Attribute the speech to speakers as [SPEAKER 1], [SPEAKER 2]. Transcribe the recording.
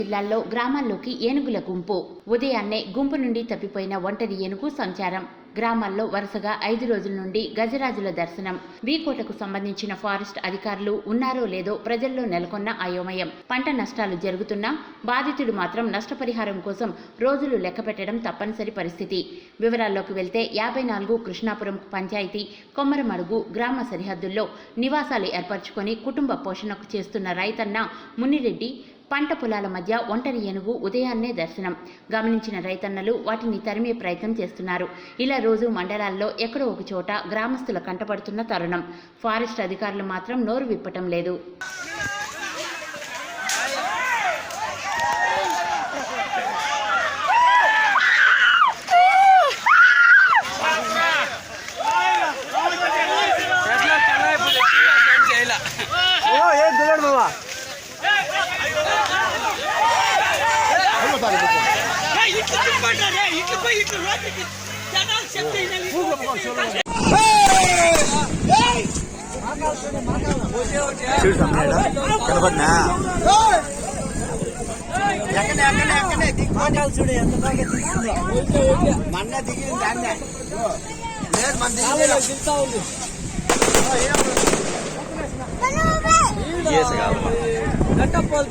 [SPEAKER 1] జిల్లాల్లో గ్రామాల్లోకి ఏనుగుల గుంపు. ఉదయాన్నే గుంపు నుండి తప్పిపోయిన ఒంటరి ఏనుగు సంచారం. గ్రామాల్లో వరుసగా ఐదు రోజుల నుండి గజరాజుల దర్శనం. వీకోటకు సంబంధించిన ఫారెస్ట్ అధికారులు ఉన్నారో లేదో ప్రజల్లో నెలకొన్న అయోమయం. పంట నష్టాలు జరుగుతున్నా బాధితుడు మాత్రం నష్టపరిహారం కోసం రోజులు లెక్కపెట్టడం తప్పనిసరి పరిస్థితి. వివరాల్లోకి వెళ్తే యాభై నాలుగు కృష్ణాపురం పంచాయతీ కొమ్మరమడుగు గ్రామ సరిహద్దుల్లో నివాసాలు ఏర్పరచుకొని కుటుంబ పోషణకు చేస్తున్న రైతన్న మునిరెడ్డి పంట పొలాల మధ్య ఒంటరి ఏనుగు ఉదయాన్నే దర్శనం. గమనించిన రైతన్నలు వాటిని తరిమే ప్రయత్నం చేస్తున్నారు. ఇలా రోజు మండలాల్లో ఎక్కడో ఒక చోట గ్రామస్తుల కంటపడుతున్న తరుణం. ఫారెస్ట్ అధికారులు మాత్రం నోరు విప్పటం లేదు.
[SPEAKER 2] కనపడినా
[SPEAKER 3] ఎక్కడే ఎక్కడే ఎక్కడే దిగ్గుమంటాలు చూడు ఎంత బాగా తీస్తుందో మన్న దిగింది దాన్నే లేదు మన దిగింది
[SPEAKER 2] చేసి ಘಟಪೋಲ್